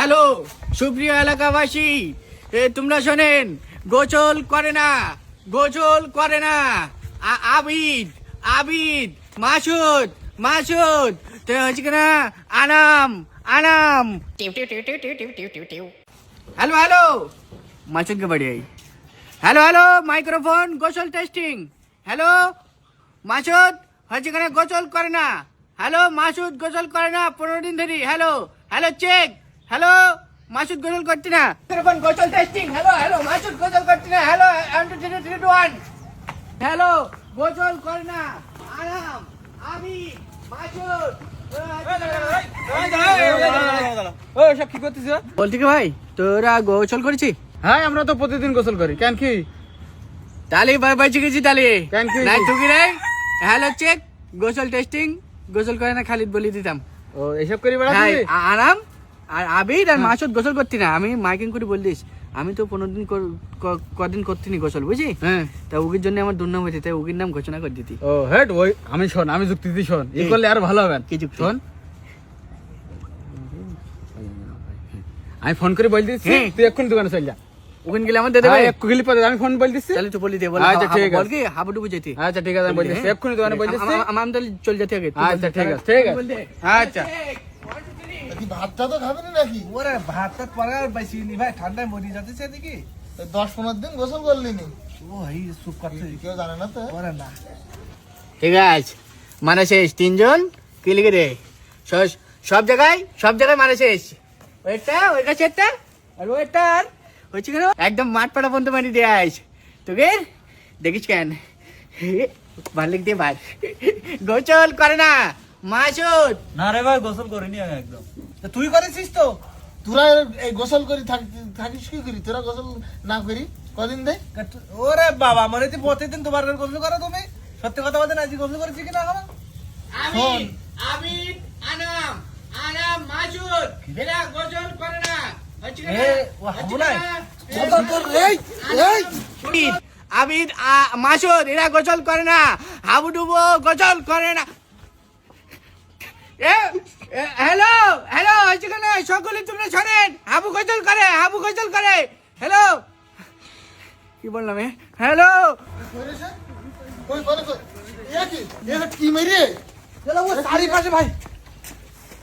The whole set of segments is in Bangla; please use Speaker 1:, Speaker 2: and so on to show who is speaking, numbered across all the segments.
Speaker 1: হ্যালো, সুপ্রিয় এলাকাবাসী, এ, তোমরা শোনেন গোসল করে না গোসল করে না। আবিদ আবিদ, মাসুদ মাসুদ, তো হচ্ছে কিনা আনাম আনাম। হ্যালো হ্যালো, মাসুদকে বাড়ি হ্যালো হ্যালো, মাইক্রোফোন, গোসল টেস্টিং। হ্যালো, মাসুদ, হচ্ছে কিনা গোসল করে না। হ্যালো, মাসুদ, গোসল করে না, পনেরো দিন ধরে। Hello hello, check. Hello Masud গোসল করছি না? গোসল টেস্টিং হ্যালো হ্যালো মাসুদ গোসল করছে না? Hello one three three two one hello গোসল করে না। আরাম আমি মাসুদ।
Speaker 2: কি করতেছ?
Speaker 1: বলছি কি ভাই তোরা গোসল করেছি?
Speaker 2: হ্যাঁ আমরা তো প্রতিদিন গোসল করি কেন কি?
Speaker 1: তাহলে
Speaker 2: কেন কি?
Speaker 1: নাই রে হ্যালো চেক গোসল টেস্টিং গোসল করে না খালিদ বলি দিতাম।
Speaker 2: ও এসব করি
Speaker 1: হ্যাঁ, আরাম। আর আবির আর মাসুদ গোসল করতি না আমি মাইকিং করে বল দিস আমি তো পনেরো দিন কদিন করতিনি গোসল বুঝি
Speaker 2: হ্যাঁ
Speaker 1: তা উগির জন্য আমার দুর্নাম হয়েছে তাই উগির নাম ঘোষণা করে দিতি
Speaker 2: ও হেড ওই আমি শোন আমি যুক্তি দিই শোন ই
Speaker 1: কি?
Speaker 2: করলে আরও ভালো হবে
Speaker 1: কি যুক্তি?
Speaker 2: শোন আমি ফোন করে বল দিচ্ছি
Speaker 1: হ্যাঁ।
Speaker 2: তুই এক্ষুনি দোকানে চল যা
Speaker 1: উগিন গেলে আমার দেবে
Speaker 2: হ্যাঁ, একটু গেলি পরে আমি ফোন বল দিচ্ছি
Speaker 1: তাহলে তুই বলি দে বল
Speaker 2: আচ্ছা, ঠিক
Speaker 1: বল কি হাবুডুবু যেতে
Speaker 2: আচ্ছা ঠিক আছে আমি বল দিচ্ছি এক্ষুনি দোকানে বল দিচ্ছি
Speaker 1: আমি তাহলে চল যেতে আগে
Speaker 2: আচ্ছা ঠিক আছে ঠিক আছে আচ্ছা
Speaker 3: কি ভাতটা তো খাবেন নাকি?
Speaker 4: ওরে ভাতটা পরে আর বেশি নি ভাই ঠান্ডায় মরি যাচ্ছে সেদিকে
Speaker 3: দশ পনেরো দিন গোসল করলি নি?
Speaker 4: ও এই সুপ করছে
Speaker 3: কেউ জানে না তো।
Speaker 4: ওরে না।
Speaker 1: ঠিক আছে। মানে শেষ তিনজন? কি লিখে দে? সব- সব জায়গায় সব জায়গায় মানে শেষ। ওইটা ওই কাছে একটা আর ওইটা আর হচ্ছে কেন একদম মাঠ পাড়া পর্যন্ত মানে দিয়ে আস তোকে দেখিস কেন? ভালো লিখ দিয়ে বার গোচল করে না মাসুদ।
Speaker 4: না রে ভাই গোসল করিনি আমি একদম। তুই করেছিস তো?
Speaker 3: তোরা এই গোসল করি থাক- থাকিস কি করি? তোরা গোসল না করি? কদিন দে।
Speaker 4: ওরে বাবা মানে তুই প্রতিদিন তোমার গোসল করো তুমি। সত্যি কথা বলতে না আজকে গোসল করেছি কিনা এখন
Speaker 1: আমিন আমিন আনাম। আনাম মাসুদ এরা গোচল করে না। হচ্ছে কেন?
Speaker 4: হাবু নাই?
Speaker 3: এই এই।
Speaker 1: আবিদ, আবিদ আ- মাসুদ এরা গোসল করে না। হাবুডুবু গোসল করে না। হ্যালো হ্যালো হচ্ছে সকলে তোমরা শোনেন। হাবু গজল করে, হাবু গজল করে। হ্যালো। কি বললাম? হ্যালো।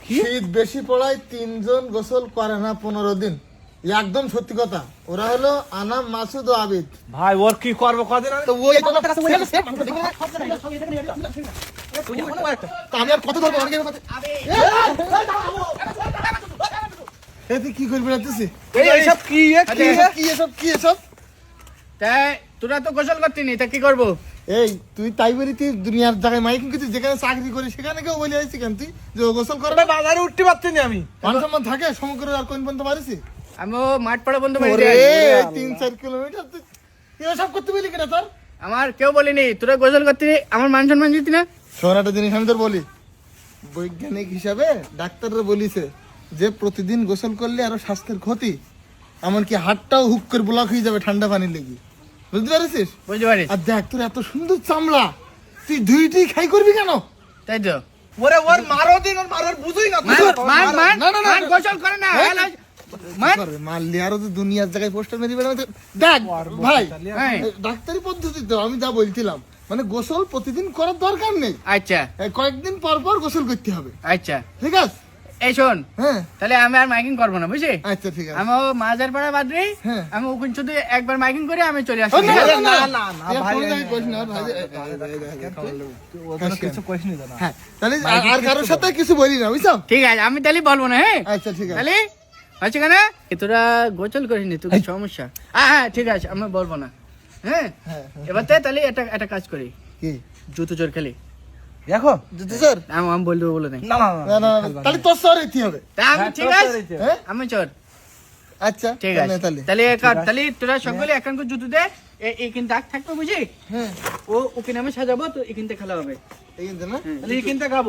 Speaker 3: শীত বেশি পড়ায় তিনজন গোসল করে না পনেরো দিন। একদম সত্যি কথা। ওরা হলো আনাম মাসুদ ও আবিদ।
Speaker 4: ভাই ওর কি করব কদিন
Speaker 3: তো ওই আমি আর কত ধরবো কি করবি
Speaker 4: এইসব কি কি
Speaker 3: এসব কি এসব
Speaker 1: তাই তোরা তো গোসল করতিনি তা কি করব?
Speaker 3: এই তুই তাই বলি তুই দুনিয়ার জায়গায় মাইকিং করছিস যেখানে চাকরি করিস সেখানে কেউ বলে আসছি কেন? তুই যে গোসল করে
Speaker 4: ওরে বাজারে উঠতে পারছি না আমি।
Speaker 3: মান সম্মান থাকে সমগ্র আর কোন পর্যন্ত পারিস
Speaker 1: আমিও মাঠ পাড়া বন্ধু
Speaker 3: ওরে তিন চার কিলোমিটার তুই এসব করতে বলি কেন তোর?
Speaker 1: আমার কেউ বলিনি তোরা গোসল করতিনি আমার মান সম্মান দিতি না।
Speaker 3: শোন একটা জিনিস আমি তোর বলি। বৈজ্ঞানিক হিসাবে ডাক্তাররা বলিছে যে প্রতিদিন গোসল করলে আরও স্বাস্থ্যের ক্ষতি এমনকি হাতটাও হুক করে ব্লক হয়ে যাবে ঠান্ডা পানির লেগে। বুঝতে পারছিস?
Speaker 1: বুঝতে পারিস
Speaker 3: আর দেখ তোর এত সুন্দর চামড়া তুই ধুইটি খাই করবি কেন?
Speaker 1: তাই তো।
Speaker 4: ওরে ওর মারো দিন ওর মারোর বুঝুই না
Speaker 1: মান
Speaker 3: না, না, না, না।
Speaker 1: গোসল করে না মান
Speaker 3: করে, মারলি আরও তো দুনিয়ার জায়গায় পোস্টার মেরে বেড়াবে দেখ ভাই
Speaker 1: হ্যাঁ
Speaker 3: ডাক্তারি আমি যা বলছিলাম। মানে গোসল প্রতিদিন করার দরকার নেই।
Speaker 1: আচ্ছা।
Speaker 3: কয়েকদিন পর পর গোসল করতে হবে।
Speaker 1: আচ্ছা।
Speaker 3: ঠিক আছে?
Speaker 1: এই শোন
Speaker 3: হ্যাঁ।
Speaker 1: তাহলে আমি আর মাইকিং করব না বুঝলি?
Speaker 3: আচ্ছা ঠিক আছে।
Speaker 1: আমি মাজার পাড়া বাদ
Speaker 3: হ্যাঁ।
Speaker 1: আমি ওখানে শুধু একবার মাইকিং করে আমি চলে আসি
Speaker 3: ও, না, না, না, তাহলে আর- আর কারোর সাথে কিছু বলি না বুঝছ?
Speaker 1: ঠিক আছে আমি তাহলে বলব না হ্যাঁ?
Speaker 3: আচ্ছা ঠিক আছে।
Speaker 1: তাহলে আচ্ছা কেন? এ তোরা গোচল করিনি তোর সমস্যা। হ্যাঁ হ্যাঁ ঠিক আছে আমি বলব না। হ্যাঁ?
Speaker 3: হ্যাঁ হ্যাঁ।
Speaker 1: এবার তে তাহলে একটা একটা কাজ করি।
Speaker 3: কি?
Speaker 1: জুতো চোর খেলি।
Speaker 4: দেখো
Speaker 3: স্যার
Speaker 1: আমি আমি বল দেবো বলে নাই
Speaker 4: না না
Speaker 3: না তাহলে তোর সর এতে হবে।
Speaker 1: আমি
Speaker 4: হ্যাঁ,
Speaker 1: ঠিক আছে? আমি চোর।
Speaker 3: আচ্ছা
Speaker 1: ঠিক আছে।
Speaker 3: তাহলে
Speaker 1: তাহলে। এক তাহলে তোরা সকলে একান জুতো দে। এ- এইখানে দাগ থাকবে বুঝি
Speaker 3: হ্যাঁ।
Speaker 1: ও ওকে নামে সাজাবো তো এখানতে খেলা হবে।
Speaker 4: খাব।